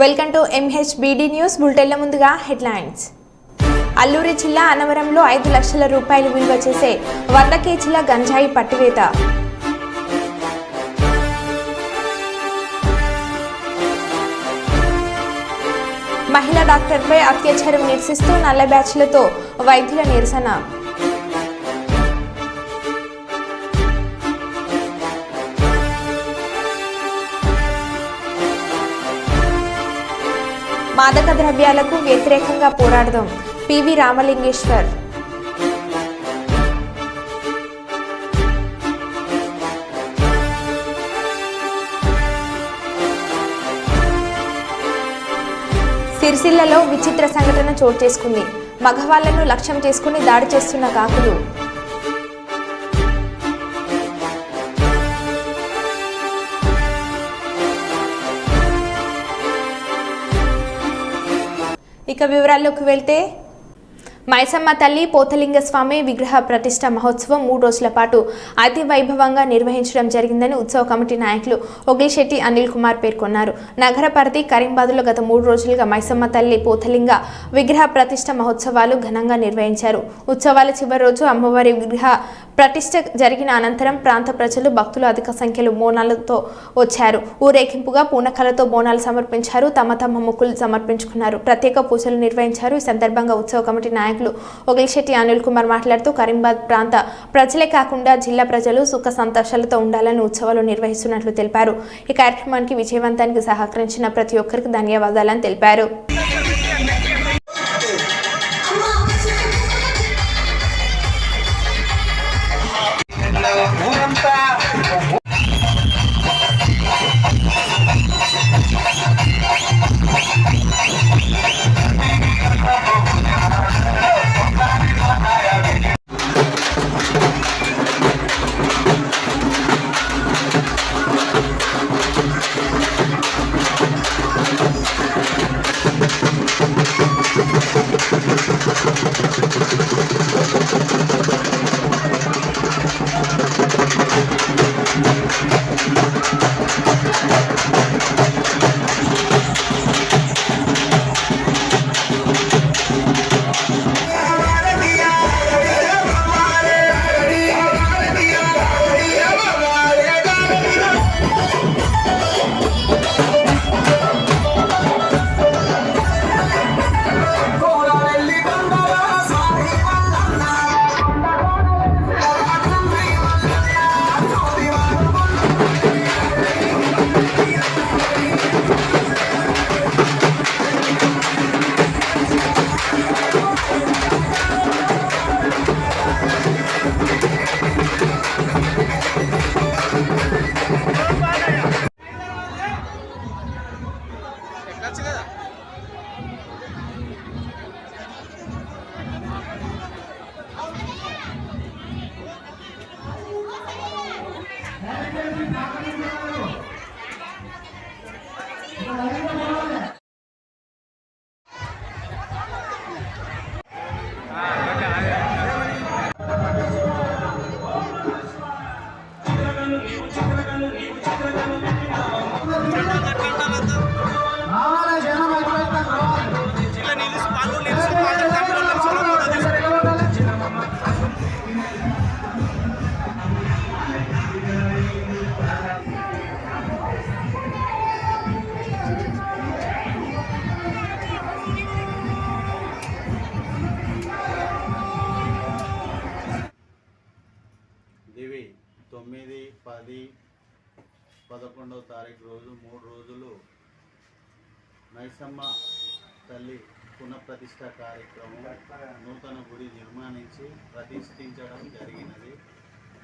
Welcome to MHBD news బులెటిన్ల ముందుగా headlines. Alluri జిల్లా అనవరంలో ఐదు లక్షల రూపాయలు విలువ చేసే వంద కేజీల గంజాయి పట్టివేత. మహిళా డాక్టర్పై అత్యాచారం నిరసిస్తూ నల్ల బ్యాచ్లతో వైద్యుల నిరసన. మాదక ద్రవ్యాలకు వ్యతిరేకంగా పోరాడదాం. పివి రామలింగేశ్వర్. సిరిసిల్లలో విచిత్ర సంఘటన చోటు చేసుకుంది. మగవాళ్ళను లక్ష్యం చేసుకుని దాడి చేస్తున్న కాకులు ఇక వివరాల్లోకి వెళ్తే మైసమ్మ తల్లి పోతలింగ స్వామి విగ్రహ ప్రతిష్ట మహోత్సవం మూడు రోజుల పాటు అతి వైభవంగా నిర్వహించడం జరిగిందని ఉత్సవ కమిటీ నాయకులు ఒగిలిశెట్టి అనిల్ కుమార్ పేర్కొన్నారు. నగర పరిధి కరీంబాద్లో గత మూడు రోజులుగా మైసమ్మ తల్లి పోతలింగ విగ్రహ ప్రతిష్ట మహోత్సవాలు ఘనంగా నిర్వహించారు. ఉత్సవాల చివరి రోజు అమ్మవారి విగ్రహ ప్రతిష్ట జరిగిన అనంతరం ప్రాంత ప్రజలు భక్తులు అధిక సంఖ్యలో బోనాలతో వచ్చారు. ఊరేగింపుగా పూనకలతో బోనాలు సమర్పించారు. తమ తమ మొక్కులు సమర్పించుకున్నారు. ప్రత్యేక పూజలు నిర్వహించారు. ఈ సందర్భంగా ఉత్సవ కమిటీ నాయకులు ఒగిలిశెట్టి అనిల్ కుమార్ మాట్లాడుతూ కరీంబాద్ ప్రాంత ప్రజలే కాకుండా జిల్లా ప్రజలు సుఖ సంతోషాలతో ఉండాలని ఉత్సవాలు నిర్వహిస్తున్నట్లు తెలిపారు. ఈ కార్యక్రమానికి విజయవంతానికి సహకరించిన ప్రతి ఒక్కరికి ధన్యవాదాలని తెలిపారు.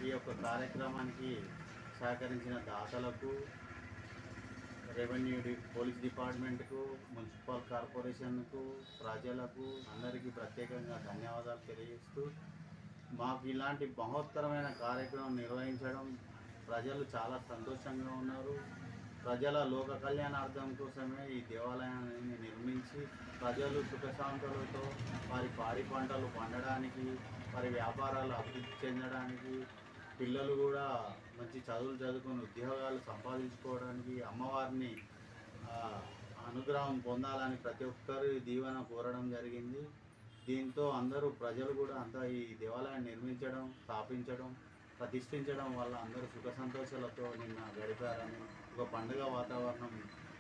ఈ యొక్క కార్యక్రమానికి సహకరించిన దాతలకు రెవెన్యూ డి- పోలీస్ డిపార్ట్మెంట్కు మున్సిపల్ కార్పొరేషన్కు ప్రజలకు అందరికీ ప్రత్యేకంగా ధన్యవాదాలు తెలియజేస్తూ మాకు ఇలాంటి మహోత్తరమైన కార్యక్రమం నిర్వహించడం ప్రజలు చాలా సంతోషంగా ఉన్నారు. ప్రజల లోక కళ్యాణార్థం కోసమే ఈ దేవాలయాన్ని నిర్మించి ప్రజలు సుఖశాంతులతో వారి పాడి పంటలు పండడానికి వారి వ్యాపారాలు అభివృద్ధి చెందడానికి పిల్లలు కూడా మంచి చదువులు చదువుకొని ఉద్యోగాలు సంపాదించుకోవడానికి అమ్మవారిని అనుగ్రహం పొందాలని ప్రతి ఒక్కరు దీవెన కోరడం జరిగింది. దీంతో అందరూ ప్రజలు కూడా అంతా ఈ దేవాలయాన్ని నిర్మించడం స్థాపించడం ప్రతిష్ఠించడం వల్ల అందరూ సుఖ సంతోషాలతో నిన్న గడిపారని ఒక పండుగ వాతావరణం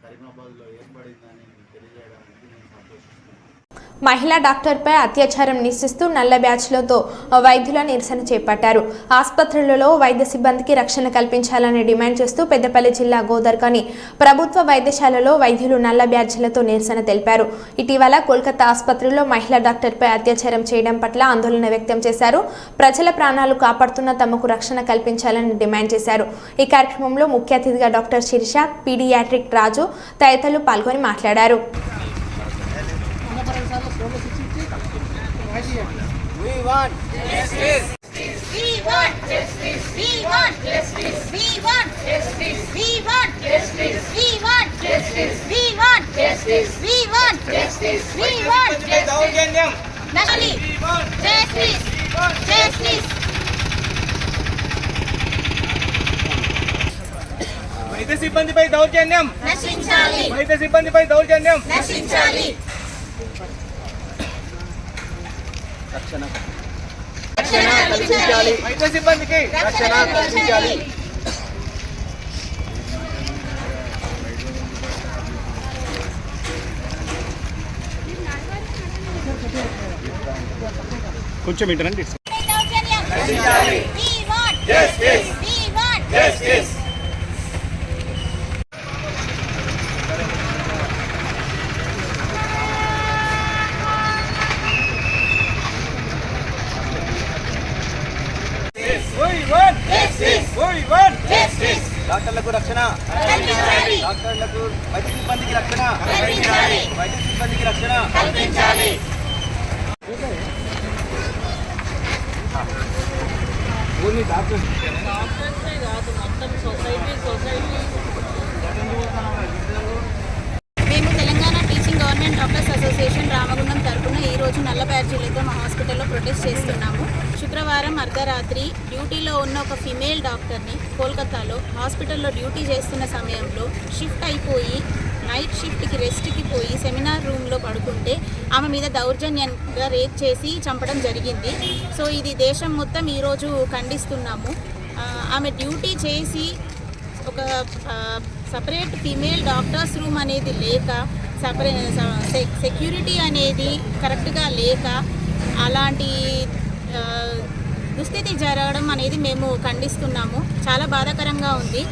కరీమాబాద్లో ఏర్పడిందని తెలియజేయడానికి నేను సంతోషిస్తున్నాను. మహిళా డాక్టర్పై అత్యాచారం నిశ్చిస్తూ నల్ల బ్యాచ్లతో వైద్యుల నిరసన చేపట్టారు. ఆసుపత్రులలో వైద్య సిబ్బందికి రక్షణ కల్పించాలని డిమాండ్ చేస్తూ పెద్దపల్లి జిల్లా గోదర్కని ప్రభుత్వ వైద్యశాలలో వైద్యులు నల్ల బ్యాచ్లతో నిరసన తెలిపారు. ఇటీవల కోల్కతా ఆసుపత్రిలో మహిళా డాక్టర్పై అత్యాచారం చేయడం పట్ల ఆందోళన వ్యక్తం చేశారు. ప్రజల ప్రాణాలు కాపాడుతున్న తమకు రక్షణ కల్పించాలని డిమాండ్ చేశారు. ఈ కార్యక్రమంలో ముఖ్య అతిథిగా డాక్టర్ శిరీష పీడియాట్రిక్ రాజు తదితరులు పాల్గొని మాట్లాడారు. want justice. We want justice. We want justice. We want justice. We want justice. We want justice. We want justice. We want justice. We want justice. Nashali. Justice. Justice. వైద్య సిబ్బందిపై దౌర్జన్యం నశించాలి వైద్య సిబ్బందిపై దౌర్జన్యం నశించాలి రక్షణ రక్షణ కల్పించాలి. వైద్య సిబ్బందికి కల్పించాలి. కొంచెం ఇంటరండి దౌర్జన్యం ఖండించాలి వి వాంట్ జస్టిస్ వి డాక్టర్లకు వైద్య సిబ్బందికి రక్షణ కల్పించాలి. వైద్య సిబ్బందికి రక్షణ కల్పించాలి. Only doctor. మేము Telangana teaching government doctors association Ramagundam తరపున ఈరోజు నల్ల బ్యాడ్జీలతో మా హాస్పిటల్లో ప్రొటెస్ట్ చేస్తున్నాము. శుక్రవారం అర్ధరాత్రి డ్యూటీలో ఉన్న ఒక ఫిమేల్ డాక్టర్ని కోల్కతాలో హాస్పిటల్లో డ్యూటీ చేస్తున్న సమయంలో షిఫ్ట్ అయిపోయి నైట్ షిఫ్ట్కి రెస్ట్కి పోయి సెమినార్ రూమ్లో పడుకుంటే ఆమె మీద దౌర్జన్యంగా రేప్ చేసి చంపడం జరిగింది. సో ఇది దేశం మొత్తం ఈరోజు ఖండిస్తున్నాము. ఆమె డ్యూటీ చేసి ఒక సపరేట్ ఫీమేల్ డాక్టర్స్ రూమ్ అనేది లేక సపరే సెక్యూరిటీ అనేది కరెక్ట్గా లేక అలాంటి దుస్థితి జరగడం అనేది మేము ఖండిస్తున్నాము. చాలా బాధాకరంగా ఉంది.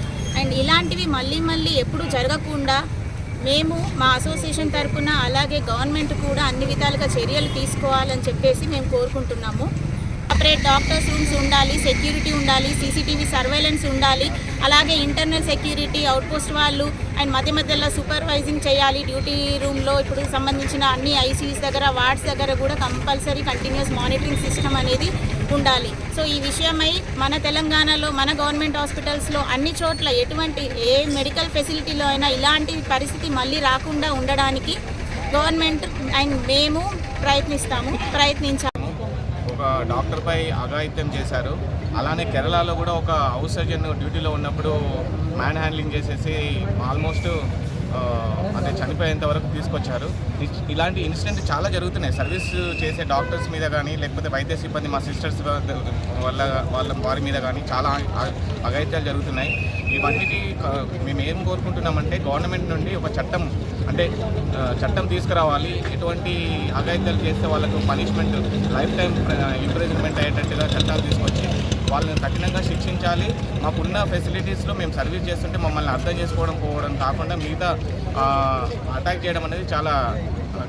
అండ్ ఇలాంటివి మళ్ళీ మళ్ళీ ఎప్పుడు జరగకుండా మేము మా అసోసియేషన్ తరఫున అలాగే గవర్నమెంట్ కూడా అన్ని విధాలుగా చర్యలు తీసుకోవాలని చెప్పేసి మేము కోరుకుంటున్నాము. సపరేట్ డాక్టర్స్ రూమ్స్ ఉండాలి సెక్యూరిటీ ఉండాలి సీసీటీవీ సర్వేలెన్స్ ఉండాలి అలాగే ఇంటర్నల్ సెక్యూరిటీ అవుట్పోస్ట్ వాళ్ళు అండ్ మధ్య మధ్యలో సూపర్వైజింగ్ చేయాలి డ్యూటీ రూమ్లో ఇప్పుడు సంబంధించిన అన్ని ఐసీయూస్ దగ్గర వార్డ్స్ దగ్గర కూడా కంపల్సరీ కంటిన్యూస్ మానిటరింగ్ సిస్టమ్ అనేది ఉండాలి. సో ఈ విషయమై మన తెలంగాణలో మన గవర్నమెంట్ హాస్పిటల్స్లో అన్ని చోట్ల ఎటువంటి ఏ మెడికల్ ఫెసిలిటీలో అయినా ఇలాంటి పరిస్థితి మళ్ళీ రాకుండా ఉండడానికి గవర్నమెంట్ అండ్ మేము ప్రయత్నిస్తాము ప్రయత్నించాము డాక్టర్పై అఘాయిత్యం చేశారు. అలానే కేరళలో కూడా ఒక హౌస్ సర్జన్ డ్యూటీలో ఉన్నప్పుడు మ్యాన్ హ్యాండ్లింగ్ చేసేసి ఆల్మోస్ట్ అంటే చనిపోయేంత వరకు తీసుకొచ్చారు. ఇలాంటి ఇన్సిడెంట్ చాలా జరుగుతున్నాయి. సర్వీస్ చేసే డాక్టర్స్ మీద కానీ లేకపోతే వైద్య సిబ్బంది మా సిస్టర్స్ వల్ల వాళ్ళ వారి మీద కానీ చాలా అఘాయిత్యాలు జరుగుతున్నాయి. ఇవన్నిటి మేము ఏం కోరుకుంటున్నామంటే గవర్నమెంట్ నుండి ఒక చట్టం అంటే చట్టం తీసుకురావాలి. ఎటువంటి అగాయిత్యాలు చేస్తే వాళ్ళకు పనిష్మెంట్ లైఫ్ టైం ఇంప్రెజ్మెంట్ అయ్యేటట్టుగా చట్టాలు తీసుకొచ్చి వాళ్ళని కఠినంగా శిక్షించాలి. మాకున్న ఫెసిలిటీస్లో మేము సర్వీస్ చేస్తుంటే మమ్మల్ని అర్థం చేసుకోవడం పోవడం కాకుండా మిగతా అటాక్ చేయడం అనేది చాలా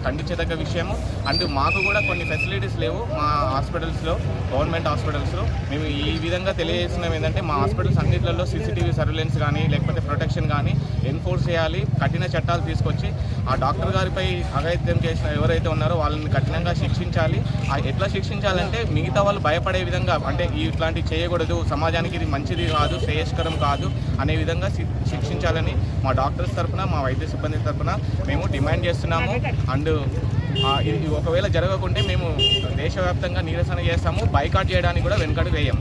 ఖండించదగ్గ విషయము. అండ్ మాకు కూడా కొన్ని ఫెసిలిటీస్ లేవు మా హాస్పిటల్స్లో గవర్నమెంట్ హాస్పిటల్స్లో. మేము ఈ విధంగా తెలియజేస్తున్నాం ఏంటంటే మా హాస్పిటల్స్ అన్నింటిలో సీసీటీవీ సర్వేలెన్స్ కానీ లేకపోతే ప్రొటెక్షన్ కానీ ఎన్ఫోర్స్ చేయాలి కఠిన చట్టాలు తీసుకొచ్చి ఆ డాక్టర్ గారిపై అగైత్యం చేసిన ఎవరైతే ఉన్నారో వాళ్ళని కఠినంగా శిక్షించాలి. ఎట్లా శిక్షించాలంటే మిగతా వాళ్ళు భయపడే విధంగా అంటే ఇట్లాంటివి చేయకూడదు సమాజానికి ఇది మంచిది కాదు శ్రేయస్కరం కాదు అనే విధంగా శిక్షించాలని మా డాక్టర్స్ తరఫున మా వైద్య సిబ్బంది తరఫున మేము డిమాండ్ చేస్తున్నాము. అండ్ అండ్ ఇది ఒకవేళ జరగకుంటే మేము దేశవ్యాప్తంగా నిరసన చేస్తాము బైకాట్ చేయడానికి కూడా వెనుకడు వేయం.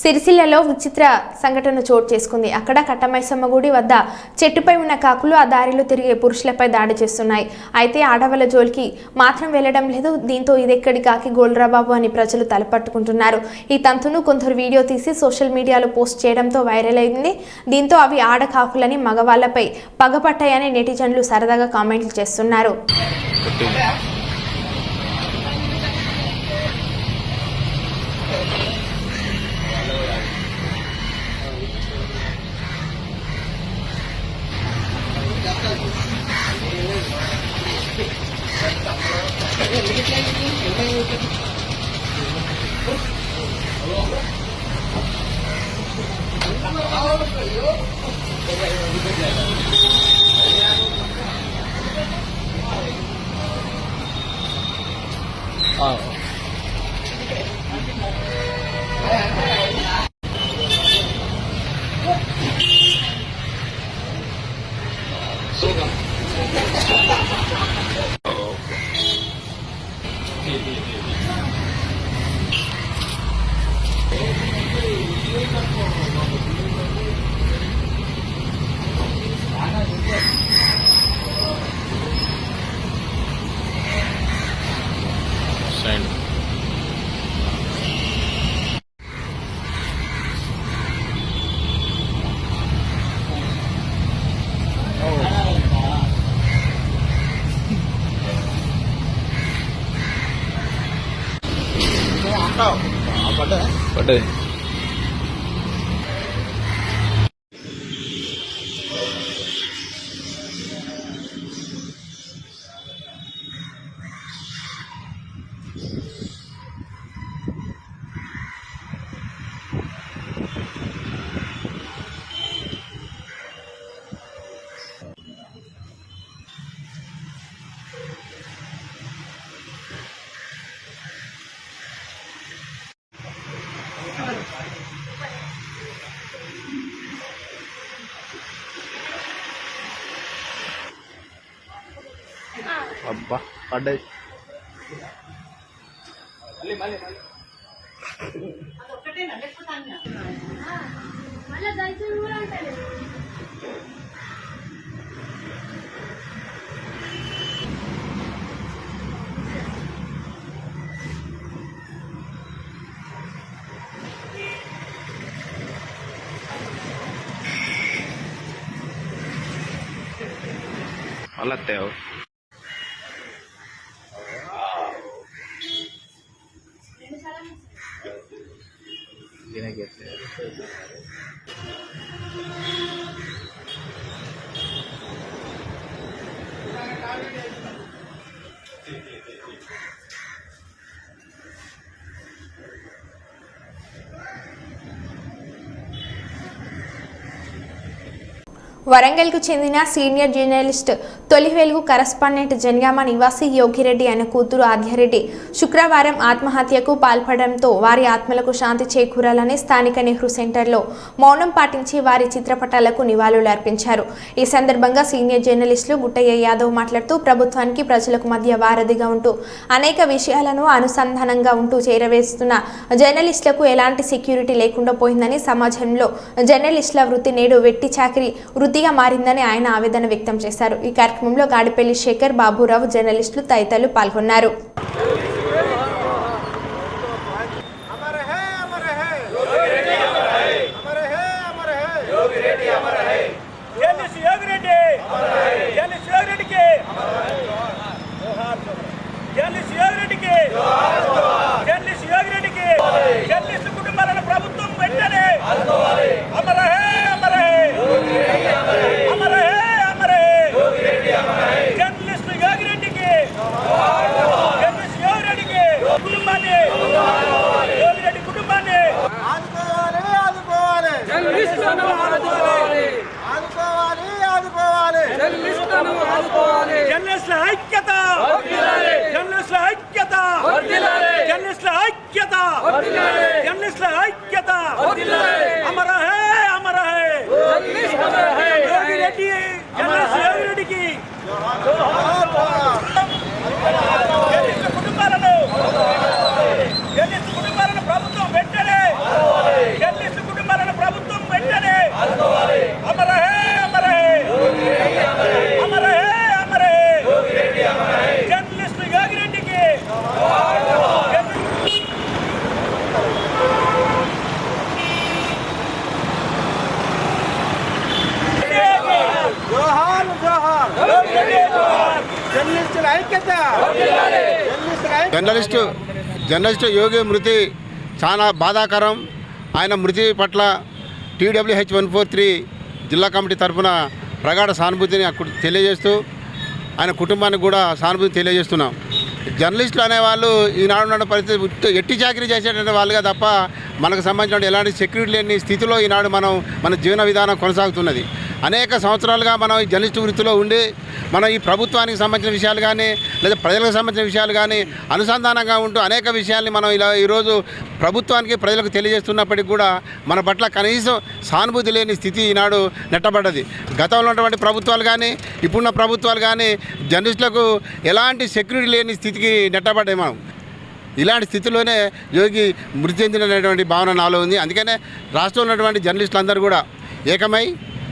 సిరిసిల్లలో విచిత్ర సంఘటన చోటు చేసుకుంది. అక్కడ కట్టమైసమ్మ గుడి వద్ద చెట్టుపై ఉన్న కాకులు ఆ దారిలో తిరిగే పురుషులపై దాడి చేస్తున్నాయి. అయితే ఆడవాళ్ళ జోలికి మాత్రం వెళ్ళడం లేదు. దీంతో ఇదెక్కడి కాకి గోల్రాబాబు అని ప్రజలు తలపట్టుకుంటున్నారు. ఈ తంతును కొందరు వీడియో తీసి సోషల్ మీడియాలో పోస్ట్ చేయడంతో వైరల్ అయింది. దీంతో అవి ఆడ కాకులని మగవాళ్ళపై పగపట్టాయని నెటిజన్లు సరదాగా కామెంట్లు చేస్తున్నారు. 对。అబ్బా పడ్డది అలా తేవు వరంగల్కు చెందిన సీనియర్ జర్నలిస్ట్ తొలి వెలుగు కరస్పాండెంట్ జనగామ నివాసి యోగిరెడ్డి అనే కూతురు ఆద్యారెడ్డి శుక్రవారం ఆత్మహత్యకు పాల్పడడంతో వారి ఆత్మలకు శాంతి చేకూరాలని స్థానిక నెహ్రూ సెంటర్లో మౌనం పాటించి వారి చిత్రపటాలకు నివాళులు అర్పించారు. ఈ సందర్భంగా సీనియర్ జర్నలిస్టులు గుట్టయ్య యాదవ్ మాట్లాడుతూ ప్రభుత్వానికి ప్రజలకు మధ్య వారధిగా ఉంటూ అనేక విషయాలను అనుసంధానంగా ఉంటూ చేరవేస్తున్న జర్నలిస్టులకు ఎలాంటి సెక్యూరిటీ లేకుండా పోయిందని సమాజంలో జర్నలిస్టుల వృత్తి నేడు వెట్టి చాకరీ వృత్తిగా మారిందని ఆయన ఆవేదన వ్యక్తం చేశారు. ఈ కార్యక్రమంలో గాడిపల్లి శేఖర్ బాబురావు జర్నలిస్టులు తదితరులు పాల్గొన్నారు. జర్నలిస్ట్ యోగి మృతి చాలా బాధాకరం. ఆయన మృతి పట్ల టీడబ్ల్యూహెచ్ వన్ ఫోర్ త్రీ జిల్లా కమిటీ తరఫున ప్రగాఢ సానుభూతిని తెలియజేస్తూ ఆయన కుటుంబానికి కూడా సానుభూతి తెలియజేస్తున్నాం. జర్నలిస్టులు అనేవాళ్ళు ఈనాడు పరిస్థితి ఎట్టి చాకరీ చేసేటువంటి వాళ్ళుగా తప్ప మనకు సంబంధించిన ఎలాంటి సెక్యూరిటీ లేని స్థితిలో ఈనాడు మనం మన జీవన విధానం కొనసాగుతున్నది. అనేక సంవత్సరాలుగా మనం ఈ జర్నలిస్టు వృత్తిలో ఉండి మనం ఈ ప్రభుత్వానికి సంబంధించిన విషయాలు కానీ లేదా ప్రజలకు సంబంధించిన విషయాలు కానీ అనుసంధానంగా ఉంటూ అనేక విషయాల్ని మనం ఇలా ఈరోజు ప్రభుత్వానికి ప్రజలకు తెలియజేస్తున్నప్పటికీ కూడా మన పట్ల కనీసం సానుభూతి లేని స్థితి ఈనాడు నెట్టబడ్డది. గతంలో ఉన్నటువంటి ప్రభుత్వాలు కానీ ఇప్పుడున్న ప్రభుత్వాలు కానీ జర్నలిస్టులకు ఎలాంటి సెక్యూరిటీ లేని స్థితికి నెట్టబడ్డాయి మనం. ఇలాంటి స్థితిలోనే యోగి మృతి చెందినటువంటి భావన నాలో ఉంది. అందుకనే రాష్ట్రంలో ఉన్నటువంటి జర్నలిస్టులందరూ కూడా ఏకమై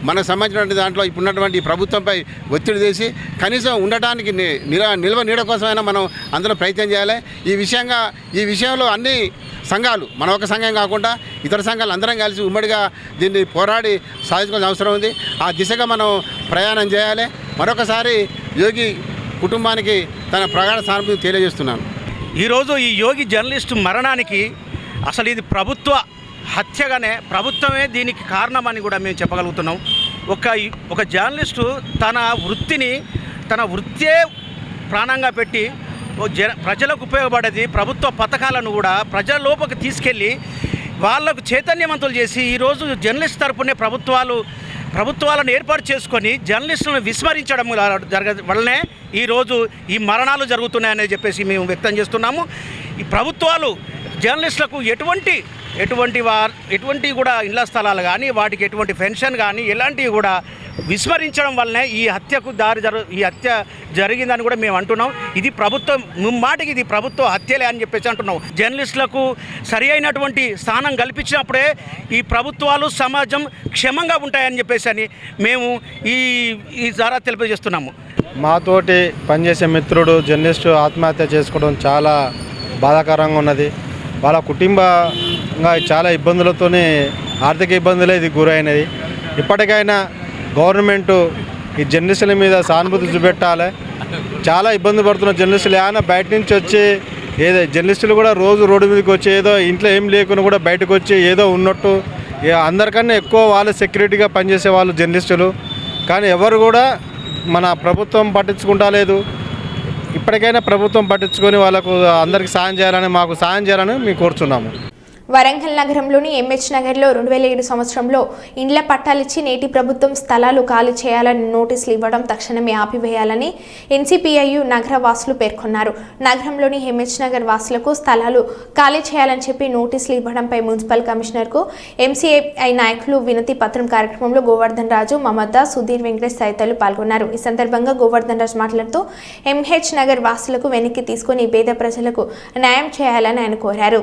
మనకు సంబంధించినటువంటి దాంట్లో ఇప్పుడున్నటువంటి ఉన్నటువంటి ప్రభుత్వంపై ఒత్తిడి చేసి కనీసం ఉండటానికి నిల నిల్వ నీడ కోసమైనా మనం అందులో ప్రయత్నం చేయాలి. ఈ విషయంగా ఈ విషయంలో అన్ని సంఘాలు మన ఒక సంఘం కాకుండా ఇతర సంఘాలు అందరం కలిసి ఉమ్మడిగా దీన్ని పోరాడి సాధించుకోవాల్సిన అవసరం ఉంది. ఆ దిశగా మనం ప్రయాణం చేయాలి. మరొకసారి యోగి కుటుంబానికి తన ప్రగాఢ సానుభూతి తెలియజేస్తున్నాను. ఈరోజు ఈ యోగి జర్నలిస్టు మరణానికి అసలు ఇది ప్రభుత్వ హత్యగానే ప్రభుత్వమే దీనికి కారణమని కూడా మేము చెప్పగలుగుతున్నాం. ఒక ఒక జర్నలిస్టు తన వృత్తిని తన వృత్తే ప్రాణంగా పెట్టి ఓ జన ప్రజలకు ఉపయోగపడేది ప్రభుత్వ పథకాలను కూడా ప్రజల లోపలికి తీసుకెళ్ళి వాళ్ళకు చైతన్యవంతులు చేసి ఈరోజు జర్నలిస్ట్ తరపునే ప్రభుత్వాలు ప్రభుత్వాలను ఏర్పాటు చేసుకొని జర్నలిస్టులను విస్మరించడం జరగ వల్లనే ఈరోజు ఈ మరణాలు జరుగుతున్నాయని చెప్పేసి మేము వ్యక్తం చేస్తున్నాము. ఈ ప్రభుత్వాలు జర్నలిస్టులకు ఎటువంటి ఎటువంటి వా ఎటువంటి కూడా ఇళ్ళ స్థలాలు కానీ వాటికి ఎటువంటి పెన్షన్ కానీ ఇలాంటివి కూడా విస్మరించడం వల్లనే ఈ హత్యకు దారి జరు ఈ హత్య జరిగిందని కూడా మేము అంటున్నాం. ఇది ప్రభుత్వం ముమ్మాటికి ఇది ప్రభుత్వ హత్యలే అని చెప్పేసి అంటున్నాం. జర్నలిస్టులకు సరి అయినటువంటి స్థానం కల్పించినప్పుడే ఈ ప్రభుత్వాలు సమాజం క్షేమంగా ఉంటాయని చెప్పేసి అని మేము ఈ ఈ ద్వారా తెలియజేస్తున్నాము. మాతోటి పనిచేసే మిత్రుడు జర్నలిస్టు ఆత్మహత్య చేసుకోవడం చాలా బాధాకరంగా ఉన్నది. వాళ్ళ కుటుంబ చాలా ఇబ్బందులతోనే ఆర్థిక ఇబ్బందులే ఇది గురైనది. ఇప్పటికైనా గవర్నమెంటు ఈ జర్నలిస్టుల మీద సానుభూతి చూపెట్టాలి. చాలా ఇబ్బంది పడుతున్న జర్నలిస్టులు. ఏమైనా బయట నుంచి వచ్చి ఏదో జర్నలిస్టులు కూడా రోజు రోడ్డు మీదకి వచ్చి ఏదో ఇంట్లో ఏం లేకుండా కూడా బయటకు వచ్చి ఏదో ఉన్నట్టు అందరికన్నా ఎక్కువ వాళ్ళు సెక్యూరిటీగా పనిచేసే వాళ్ళు జర్నలిస్టులు. కానీ ఎవరు కూడా మన ప్రభుత్వం పట్టించుకుంటా లేదు. ఇప్పటికైనా ప్రభుత్వం పట్టించుకొని వాళ్ళకు అందరికి సాయం చేయాలని మాకు సాయం చేయాలని మేము కోరుచున్నాము. వరంగల్ నగరంలోని ఎంహెచ్ నగర్లో రెండు వేల ఏడు సంవత్సరంలో ఇండ్ల పట్టాలిచ్చి నేటి ప్రభుత్వం స్థలాలు ఖాళీ చేయాలని నోటీసులు ఇవ్వడం తక్షణమే ఆపివేయాలని ఎన్సీపీఐయు నగర వాసులు పేర్కొన్నారు. నగరంలోని ఎంహెచ్ నగర్ వాసులకు స్థలాలు ఖాళీ చేయాలని చెప్పి నోటీసులు ఇవ్వడంపై మున్సిపల్ కమిషనర్కు ఎంసీఐ నాయకులు వినతి పత్రం కార్యక్రమంలో గోవర్ధన్ రాజు మమత సుధీర్ వెంకటేష్ తదితరులు పాల్గొన్నారు. ఈ సందర్భంగా గోవర్ధన్ రాజు మాట్లాడుతూ ఎంహెచ్ నగర్ వాసులకు వెనక్కి తీసుకుని పేద ప్రజలకు న్యాయం చేయాలని ఆయన కోరారు.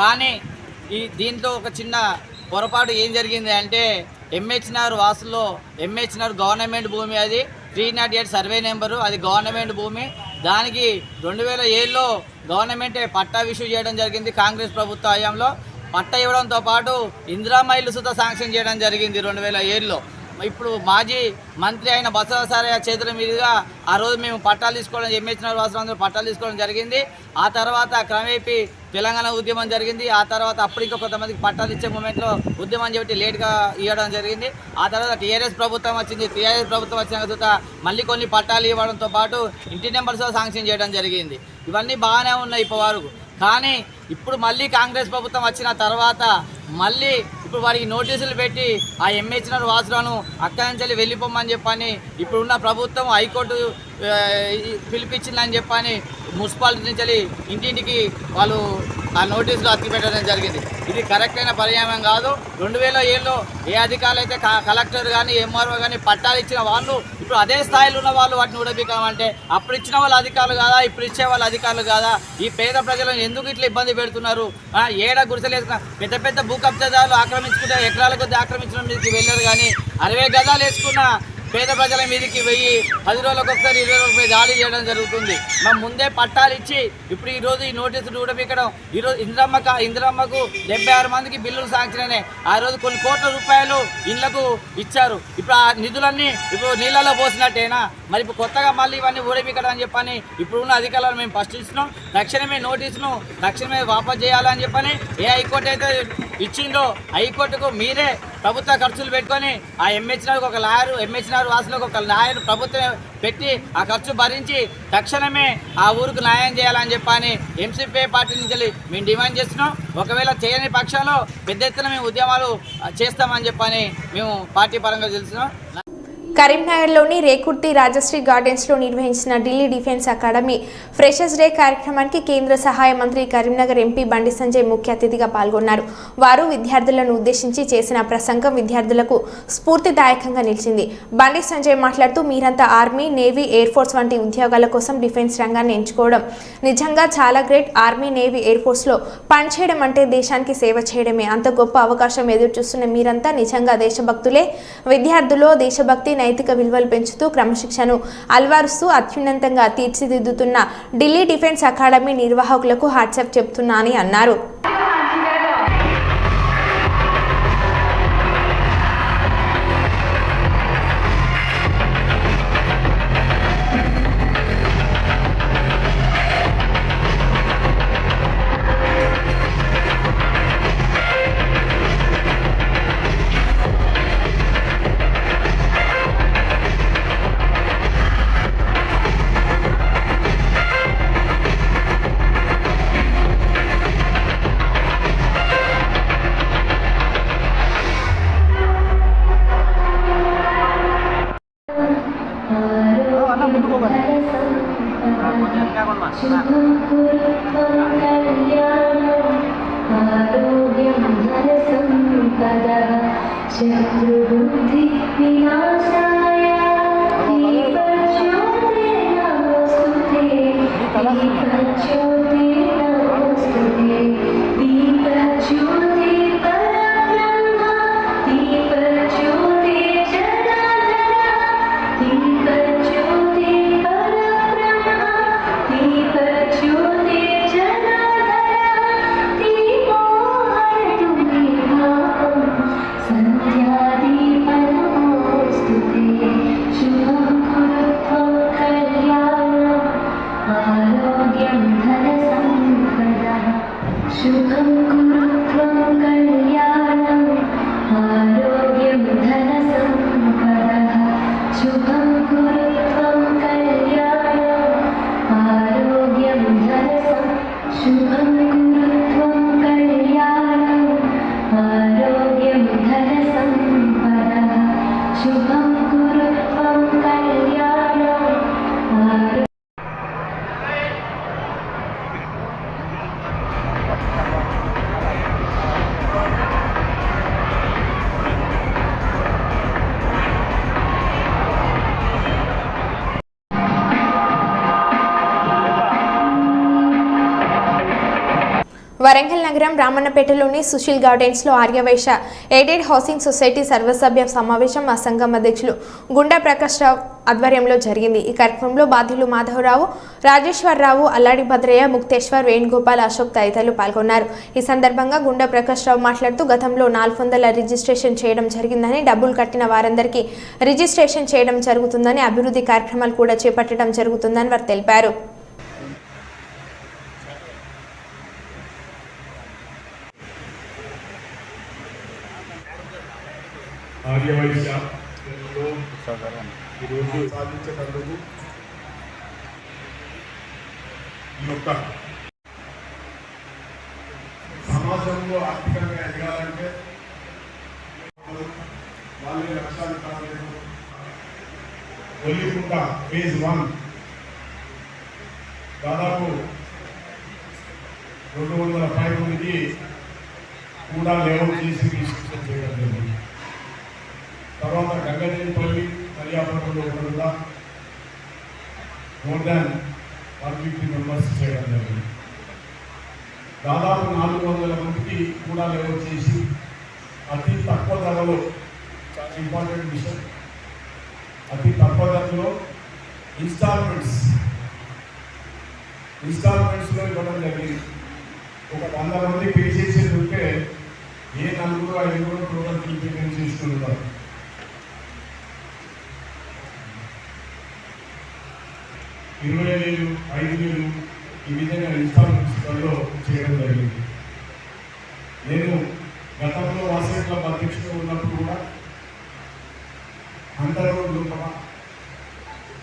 కానీ ఈ దీంట్లో ఒక చిన్న పొరపాటు ఏం జరిగింది అంటే ఎంహెచ్ఎన్ఆర్ వాసుల్లో ఎంహెచ్ఎన్ఆర్ గవర్నమెంట్ భూమి అది three not eight survey number అది గవర్నమెంట్ భూమి. దానికి రెండు వేల ఏడులో గవర్నమెంటే పట్టా ఇష్యూ చేయడం జరిగింది కాంగ్రెస్ ప్రభుత్వ హయాంలో. పట్టా ఇవ్వడంతో పాటు ఇందిరామైలు సుత శాంక్షన్ చేయడం జరిగింది రెండు వేల ఏడులో. ఇప్పుడు మాజీ మంత్రి అయిన బసవసారయ్య చేతుల మీదుగా ఆ రోజు మేము పట్టాలు తీసుకోవడం ఎంఎస్ఎన్ వాసులందరూ పట్టాలు తీసుకోవడం జరిగింది. ఆ తర్వాత క్రమేపీ తెలంగాణ ఉద్యమం జరిగింది. ఆ తర్వాత అప్పుడు ఇంకా కొంతమందికి పట్టాలు ఇచ్చే మూమెంట్లో ఉద్యమం చెప్పి లేట్గా ఇవ్వడం జరిగింది. ఆ తర్వాత టీఆర్ఎస్ ప్రభుత్వం వచ్చింది. టీఆర్ఎస్ ప్రభుత్వం వచ్చిన తర్వాత మళ్ళీ కొన్ని పట్టాలు ఇవ్వడంతో పాటు ఇంటి నెంబర్స్లో శాంక్షన్ చేయడం జరిగింది. ఇవన్నీ బాగానే ఉన్నాయి ఇప్పటి వరకు. కానీ ఇప్పుడు మళ్ళీ కాంగ్రెస్ ప్రభుత్వం వచ్చిన తర్వాత మళ్ళీ ఇప్పుడు వారికి నోటీసులు పెట్టి ఆ ఎంహెచ్ఆర్ వాసులను అక్కడి నుంచి వెళ్ళిపోమని చెప్పని ఇప్పుడున్న ప్రభుత్వం హైకోర్టు పిలిపించిందని చెప్పని మున్సిపాలిటీ నుంచి ఇంటింటికి వాళ్ళు ఆ నోటీసులు అతికి పెట్టడం జరిగింది. ఇది కరెక్ట్ అయిన పర్యాయం కాదు. రెండు వేల ఏళ్ళలో ఏ అధికారులు అయితే క- కలెక్టర్ కానీ ఎంఆర్ఓ కానీ పట్టాలు ఇచ్చిన వాళ్ళు ఇప్పుడు అదే స్థాయిలో ఉన్న వాళ్ళు వాటిని ఊడబికామంటే అప్పుడు ఇచ్చిన వాళ్ళు అధికారులు కాదా? ఇప్పుడు ఇచ్చే వాళ్ళు అధికారులు కాదా? ఈ పేద ప్రజలను ఎందుకు ఇట్లా ఇబ్బంది పెడుతున్నారు? ఏడా ఏడ పెద్ద పెద్ద భూ కబ్జాదారులు ఆక్రమించుకుంటే ఎకరాల కొద్ది ఆక్రమించడం మీదకి వెళ్ళారు కానీ అరవై గదాలు వేసుకున్న పేద ప్రజల మీదకి వెయ్యి పది రోజులకు ఒకసారి ఇరవై రోజులకు దాడి చేయడం జరుగుతుంది. మా ముందే పట్టాలు ఇచ్చి ఇప్పుడు ఈరోజు ఈ నోటీసులు ఊడబిక్కడం ఈ రోజు ఇంద్రమ్మక ఇంద్రమ్మకు డెబ్బై ఆరు మందికి బిల్లులు శాంక్షన్ అయినాయి. ఆ రోజు కొన్ని కోట్ల రూపాయలు ఇళ్ళకు ఇచ్చారు. ఇప్పుడు ఆ నిధులన్నీ ఇప్పుడు నీళ్ళలో పోసినట్టేనా? మరి ఇప్పుడు కొత్తగా మళ్ళీ ఇవన్నీ ఊడబిక్కడం అని చెప్పని ఇప్పుడు ఉన్న అధికారులను మేము ఫస్ట్ తక్షణమే నోటీసును తక్షణమే వాపస్ చేయాలని చెప్పని ఏ హైకోర్టు అయితే ఇచ్చిందో హైకోర్టుకు మీరే ప్రభుత్వ ఖర్చులు పెట్టుకొని ఆ ఎంహెచ్ఆర్కి ఒక లాయరు ఎంహెచ్ఆర్ వాసులకు ఒక లాయర్ ప్రభుత్వం పెట్టి ఆ ఖర్చు భరించి తక్షణమే ఆ ఊరికి న్యాయం చేయాలని చెప్పని ఎంసీపీఐ పార్టీ నుంచి మేము డిమాండ్ చేస్తున్నాం. ఒకవేళ చేయని పక్షంలో పెద్ద ఎత్తున మేము ఉద్యమాలు చేస్తామని చెప్పని మేము పార్టీ పరంగా తెలుస్తున్నాం. కరీంనగర్లోని రేకుర్తి రాజశ్రీ గార్డెన్స్లో నిర్వహించిన Delhi defence academy freshers day కార్యక్రమానికి కేంద్ర సహాయ మంత్రి కరీంనగర్ ఎంపీ బండి సంజయ్ ముఖ్య అతిథిగా పాల్గొన్నారు. వారు విద్యార్థులను ఉద్దేశించి చేసిన ప్రసంగం విద్యార్థులకు స్ఫూర్తిదాయకంగా నిలిచింది. బండి సంజయ్ మాట్లాడుతూ మీరంతా ఆర్మీ నేవీ ఎయిర్ ఫోర్స్ వంటి ఉద్యోగాల కోసం డిఫెన్స్ రంగాన్ని ఎంచుకోవడం నిజంగా చాలా గ్రేట్. ఆర్మీ నేవీ ఎయిర్ ఫోర్స్లో పనిచేయడం అంటే దేశానికి సేవ చేయడమే. అంత గొప్ప అవకాశం ఎదురు చూస్తున్న మీరంతా నిజంగా దేశభక్తులే. విద్యార్థుల్లో దేశభక్తి నైతిక విలువలు పెంచుతూ క్రమశిక్షను అలవారుస్తూ అత్యున్నతంగా తీర్చిదిద్దుతున్న ఢిల్లీ డిఫెన్స్ అకాడమీ నిర్వాహకులకు హాట్సాప్ చెప్తున్నా అని అన్నారు. శత్రుబుద్ధి వినాశాయ దీపజ్యోతి నమోస్తుతే దీపజ్యోతి శుభం వరంగల్ రామన్నపేటలోని సుశీల్ గార్డెన్స్లో ఆర్యవైశ్య ఎయిడెడ్ హౌసింగ్ సొసైటీ సర్వసభ్య సమావేశం ఆ సంఘం అధ్యక్షులు గుండా ప్రకాష్ రావు ఆధ్వర్యంలో జరిగింది. ఈ కార్యక్రమంలో బాధ్యులు మాధవరావు రాజేశ్వరరావు అల్లాడి భద్రయ్య ముక్తేశ్వర్ వేణుగోపాల్ అశోక్ తదితరులు పాల్గొన్నారు. ఈ సందర్భంగా గుండా ప్రకాష్ రావు మాట్లాడుతూ గతంలో నాలుగు వందల రిజిస్ట్రేషన్ చేయడం జరిగిందని డబ్బులు కట్టిన వారందరికీ రిజిస్ట్రేషన్ చేయడం జరుగుతుందని అభివృద్ధి కార్యక్రమాలు కూడా చేపట్టడం జరుగుతుందని వారు తెలిపారు. ఆర్యవైశ్యంలో ఈరోజు సాధించేటందుకు ఈ యొక్క సమాజంలో ఆర్థికంగా ఎదగాలంటే పల్లె లక్షాలు కాలేదు. Ollikunta phase one. దాదాపు రెండు వందల పై మందికి కూడా లేఅవుట్ చేసి రిజిస్ట్రేషన్ చేయడం జరిగింది. తర్వాత గంగదేవిపల్లి పర్యావరణంలో more than one fifty members చేయడం జరిగింది. దాదాపు నాలుగు వందల మందికి కూడా లెవెల్ చేసి అతి తక్కువ ధరలో చాలా ఇంపార్టెంట్ విషయం అతి తక్కువ ధరలో ఇన్స్టాల్మెంట్స్ ఇన్స్టాల్మెంట్స్లో ఇవ్వడం జరిగింది. ఒక వంద మంది పే చేసేది ఉంటే ఏ నలుగురు ఐదుగురు టోటల్ ప్రీపేమెంట్ చేసుకుంటారు ఇరవై వేలు ఐదు వేలు ఈ విధంగా ఇన్స్టాల్మెంట్స్లో చేయడం జరిగింది. నేను గతంలో వాసవి క్లబ్ అధ్యక్షుడు ఉన్నప్పుడు కూడా అందరూ లోపల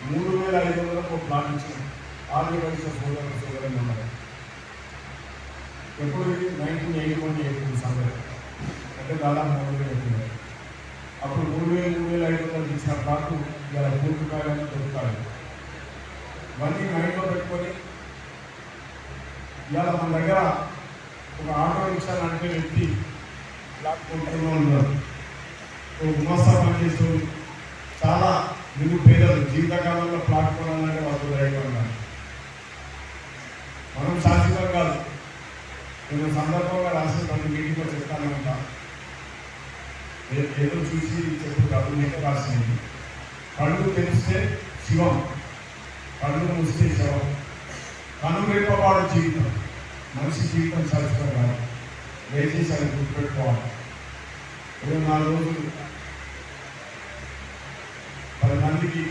మూడు వేల ఐదు వందలకు ఒక ప్లాన్ ఇచ్చాను ఆరు సోదర సోదరులు ఉన్నారు. ఎప్పుడు నైన్టీన్ ఎయిటీ వన్ ఎయిటీ సందర్భం అంటే దాదాపు మూడు వేలు అప్పుడు మూడు వేలు మూడు వేల ఐదు వందలు ఇచ్చిన ప్లాట్లు ఇలా పూర్తి కాయాలని దొరుకుతాయి. ఇవన్నీ మైండ్లో పెట్టుకొని ఇవాళ మన దగ్గర ఒక ఆటో రిక్షా లాంటి వ్యక్తి ప్లాట్ ఉన్నారు. ఒక గుమస్తా పనిచేస్తూ చాలా నిన్ను పేదలు జీవితకాలంలో ప్లాట్ కొనాలంటే వాళ్ళు ధైర్యంగా ఉన్నారు మనం శాశ్వతం కాదు. నేను సందర్భంగా రాసిన ప్రతి మీటింగ్లో చెప్తానంట ఏదో చూసి చెప్పు కాదు నీకు రాసింది కళ్ళు తెలిస్తే శివం. కళ్ళు మూస్తే శవం. కనురెప్పవాడు జీవితం. మనిషి జీవితం శాశ్వతం కాదు. దయచేసి అది గుర్తుపెట్టుకోవాలి. ఇరవై నాలుగు రోజులు పది మందికి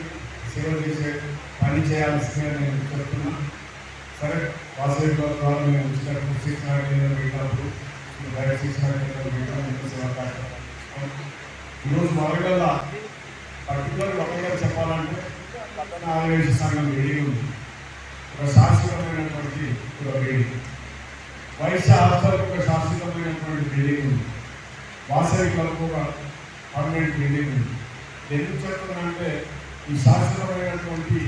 సేవ చేసే పని చేయాల్సిందే నేను చెప్తున్నా. సరే వాసవి గారి ద్వారా మేము వచ్చినప్పుడు శిక్షణ కేంద్రం పెట్టినప్పుడు డైరెక్ట్ శిక్షణ కేంద్రం పెట్టిన మీకు సేవ కార్యక్రమం ఈరోజు మరగల పర్టికులర్ ఒకటిగా చెప్పాలంటే పట్టణ ఆదివేశ సంఘం వేడి ఉంది. ఒక శాశ్వతమైనటువంటి ఒక వేడి వైశ్య ఆచారకు ఒక శాశ్వతమైనటువంటి బిల్డింగ్ ఉంది. వాసవి కలకు ఒక పర్మనెంట్ బిల్డింగ్ ఉంది. ఎందుకు చెప్తున్నానంటే ఈ శాశ్వతమైనటువంటి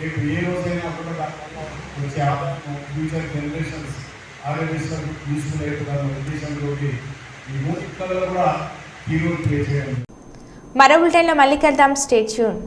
రేపు ఏ రోజైనా కూడా దాంట్లో వచ్చే ఆదాయం ఫ్యూచర్ జనరేషన్స్ ఆరోగ్యం యూస్ఫుల్ అవుతుందన్న ఉద్దేశంతో ఈ మూడు కూడా హీరో ప్లే చేయాలి మరో బులెటిన్లో మళ్ళీ కలుద్దాం. State tune